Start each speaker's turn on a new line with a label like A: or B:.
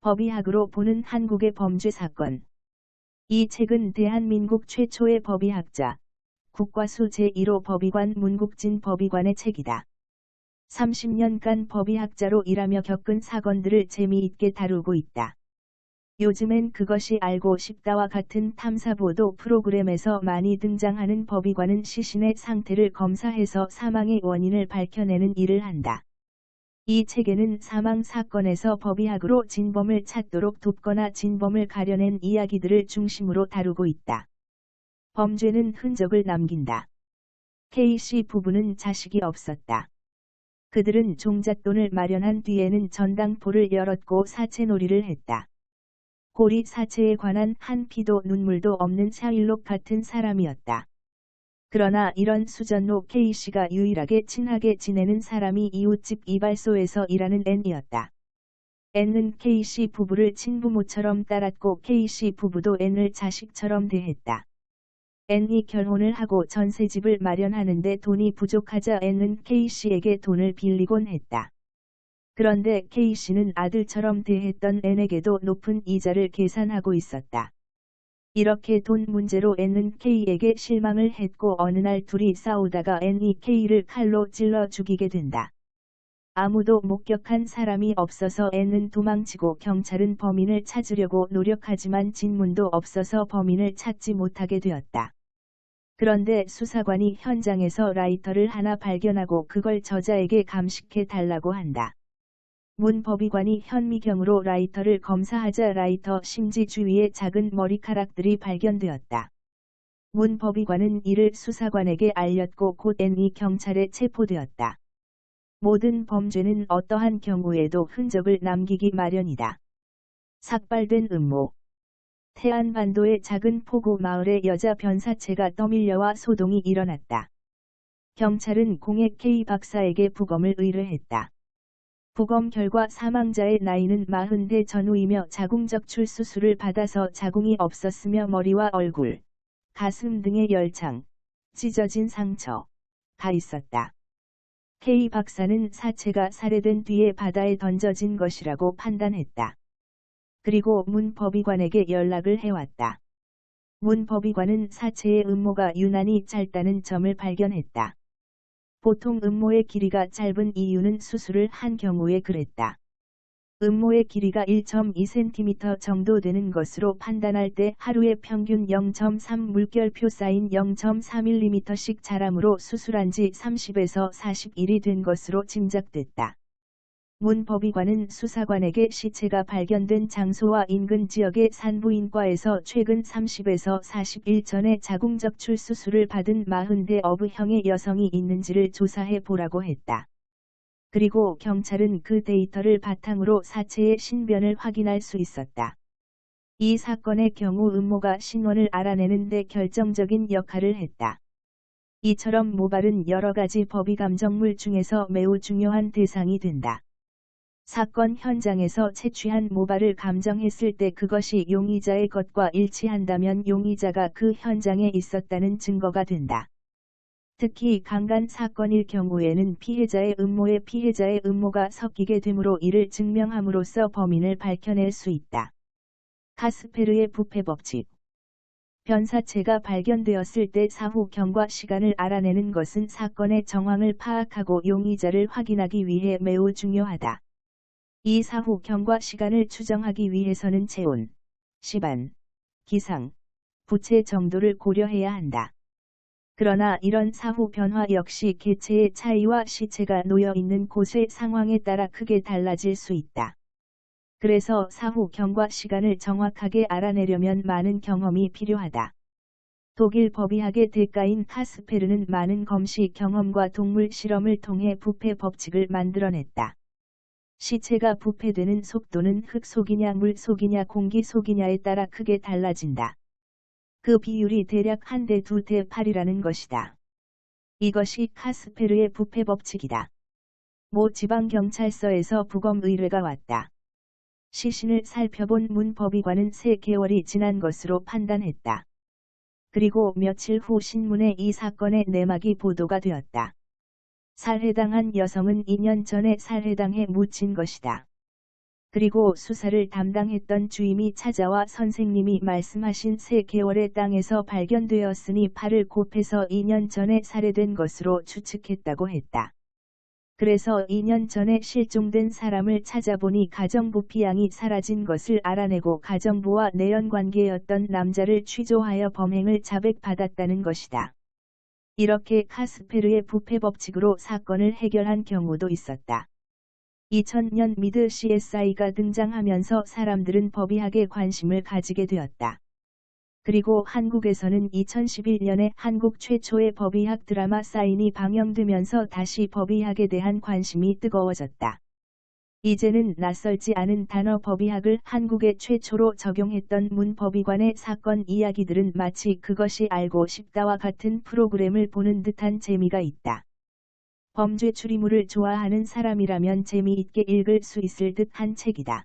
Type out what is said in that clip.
A: 법의학으로 보는 한국의 범죄 사건. 이 책은 대한민국 최초의 법의학자, 국과수 제1호 법의관 문국진 법의관의 책이다. 30년간 법의학자로 일하며 겪은 사건들을 재미있게 다루고 있다. 요즘엔 그것이 알고 싶다와 같은 탐사보도 프로그램에서 많이 등장하는 법의관은 시신의 상태를 검사해서 사망의 원인을 밝혀내는 일을 한다. 이 책에는 사망 사건에서 법의학으로 진범을 찾도록 돕거나 진범을 가려낸 이야기들을 중심으로 다루고 있다. 범죄는 흔적을 남긴다. K씨 부부는 자식이 없었다. 그들은 종잣돈을 마련한 뒤에는 전당포를 열었고 사채놀이를 했다. 고리 사체에 관한 한 피도 눈물도 없는 샤일록 같은 사람이었다. 그러나 이런 수전로 K씨가 유일하게 친하게 지내는 사람이 이웃집 이발소에서 일하는 N이었다. N은 K씨 부부를 친부모처럼 따랐고 K씨 부부도 N을 자식처럼 대했다. N이 결혼을 하고 전세집을 마련하는데 돈이 부족하자 N은 K씨에게 돈을 빌리곤 했다. 그런데 K씨는 아들처럼 대했던 N에게도 높은 이자를 계산하고 있었다. 이렇게 돈 문제로 N은 K에게 실망을 했고 어느 날 둘이 싸우다가 N이 K를 칼로 찔러 죽이게 된다. 아무도 목격한 사람이 없어서 N은 도망치고 경찰은 범인을 찾으려고 노력하지만 진문도 없어서 범인을 찾지 못하게 되었다. 그런데 수사관이 현장에서 라이터를 하나 발견하고 그걸 저자에게 감식해 달라고 한다. 문 법의관이 현미경으로 라이터를 검사하자 라이터 심지 주위에 작은 머리카락들이 발견되었다. 문 법의관은 이를 수사관에게 알렸고 곧 N이 경찰에 체포되었다. 모든 범죄는 어떠한 경우에도 흔적을 남기기 마련이다. 삭발된 음모 태안반도의 작은 포구 마을에 여자 변사체가 떠밀려와 소동이 일어났다. 경찰은 공액 K 박사에게 부검을 의뢰했다. 부검 결과 사망자의 나이는 40대 전후이며 자궁적 출 수술을 받아서 자궁이 없었으며 머리와 얼굴, 가슴 등의 열창, 찢어진 상처, 가 있었다. K 박사는 사체가 살해된 뒤에 바다에 던져진 것이라고 판단했다. 그리고 문 법의관에게 연락을 해왔다. 문 법의관은 사체의 음모가 유난히 짧다는 점을 발견했다. 보통 음모의 길이가 짧은 이유는 수술을 한 경우에 그랬다. 음모의 길이가 1.2cm 정도 되는 것으로 판단할 때 하루에 평균 0.3 물결표 쌓인 0.4mm씩 자람으로 수술한 지 30에서 40일이 된 것으로 짐작됐다. 문 법의관은 수사관에게 시체가 발견된 장소와 인근 지역의 산부인과에서 최근 30에서 40일 전에 자궁적 출 수술을 받은 40대 어부형의 여성이 있는지를 조사해 보라고 했다. 그리고 경찰은 그 데이터를 바탕으로 사체의 신변을 확인할 수 있었다. 이 사건의 경우 음모가 신원을 알아내는 데 결정적인 역할을 했다. 이처럼 모발은 여러 가지 법의 감정물 중에서 매우 중요한 대상이 된다. 사건 현장에서 채취한 모발을 감정했을 때 그것이 용의자의 것과 일치한다면 용의자가 그 현장에 있었다는 증거가 된다. 특히 강간 사건일 경우에는 피해자의 음모에 피해자의 음모가 섞이게 되므로 이를 증명함으로써 범인을 밝혀낼 수 있다. 카스페르의 부패 법칙 변사체가 발견되었을 때 사후 경과 시간을 알아내는 것은 사건의 정황을 파악하고 용의자를 확인하기 위해 매우 중요하다. 이 사후 경과 시간을 추정하기 위해서는 체온, 시반, 기상, 부채 정도를 고려해야 한다. 그러나 이런 사후 변화 역시 개체의 차이와 시체가 놓여 있는 곳의 상황에 따라 크게 달라질 수 있다. 그래서 사후 경과 시간을 정확하게 알아내려면 많은 경험이 필요하다. 독일 법의학의 대가인 카스페르는 많은 검시 경험과 동물 실험을 통해 부패 법칙을 만들어냈다. 시체가 부패되는 속도는 흙 속이냐 물 속이냐 공기 속이냐에 따라 크게 달라진다. 그 비율이 대략 한 대 두 대 8이라는 것이다. 이것이 카스페르의 부패 법칙이다. 모 지방경찰서에서 부검 의뢰가 왔다. 시신을 살펴본 문 법의관은 세 개월이 지난 것으로 판단했다. 그리고 며칠 후 신문에 이 사건의 내막이 보도가 되었다. 살해당한 여성은 2년 전에 살해당해 묻힌 것이다. 그리고 수사를 담당했던 주임이 찾아와 선생님이 말씀하신 세 개월의 땅에서 발견되었으니 팔을 곱해서 2년 전에 살해된 것으로 추측했다고 했다. 그래서 2년 전에 실종된 사람을 찾아보니 가정부 피양이 사라진 것을 알아내고 가정부와 내연관계였던 남자를 취조하여 범행을 자백받았다는 것이다. 이렇게 카스페르의 부패 법칙으로 사건을 해결한 경우도 있었다. 2000년 미드 CSI가 등장하면서 사람들은 법의학에 관심을 가지게 되었다. 그리고 한국에서는 2011년에 한국 최초의 법의학 드라마 사인이 방영되면서 다시 법의학에 대한 관심이 뜨거워졌다. 이제는 낯설지 않은 단어 법의학을 한국에 최초로 적용했던 문법의관의 사건 이야기들은 마치 그것이 알고 싶다와 같은 프로그램을 보는 듯한 재미가 있다. 범죄 추리물을 좋아하는 사람이라면 재미있게 읽을 수 있을 듯한 책이다.